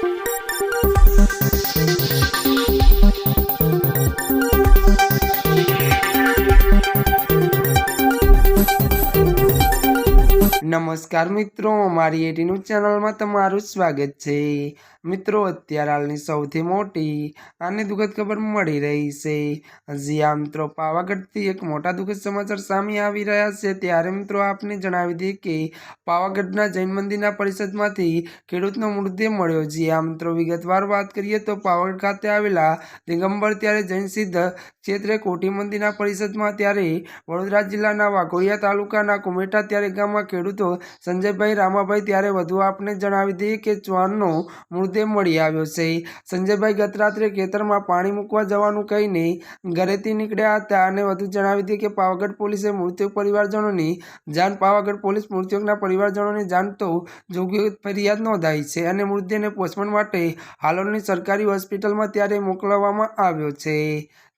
Thank you. નમસ્કાર મિત્રો મારી એટી ન્યૂઝ ચેનલમાં તમારું સ્વાગત છે. મિત્રો, અત્યારે હાલની સૌથી મોટી અને દુઃખદ ખબર મળી રહી છે. આ મિત્રો, પાવાગઢથી એક મોટા દુઃખદ સમાચાર સામે આવી રહ્યા છે. ત્યારે મિત્રો, આપને જણાવી દઈએ કે પાવાગઢના જૈન મંદિરના પરિષદમાંથી ખેડૂતનો મૃતદેહ મળ્યો. જી આ મિત્રો, વિગતવાર વાત કરીએ તો પાવાગઢ ખાતે આવેલા દિગંબર ત્યારે જૈન સિદ્ધ ક્ષેત્રે કોટી મંદિરના પરિષદમાં ત્યારે વડોદરા જિલ્લાના વાઘોડિયા તાલુકાના કુમેટા ત્યારે ગામમાં ખેડૂતો સંજયભાઈ રામાભાઈ ત્યારે વધુ આપને જણાવી દઈએ કે ચૌહાણનો મૃતદેહ મળી આવ્યો છે. સંજયભાઈ ગત રાત્રે ખેતરમાં પાણી મૂકવા જવાનું કહીને ઘરેથી નીકળ્યા હતા અને વધુ જણાવી દઈએ કે પાવાગઢ પોલીસે મૃતક પરિવારજનોની જાણ પાવાગઢ પોલીસ મૃતકના પરિવારજનોને જાણતો જોગ્ય ફરિયાદ નોંધાઈ છે અને મૃતદેહને પોસ્ટમોર્ટમ માટે હાલોલની સરકારી હોસ્પિટલમાં ત્યારે મોકલવામાં આવ્યો છે.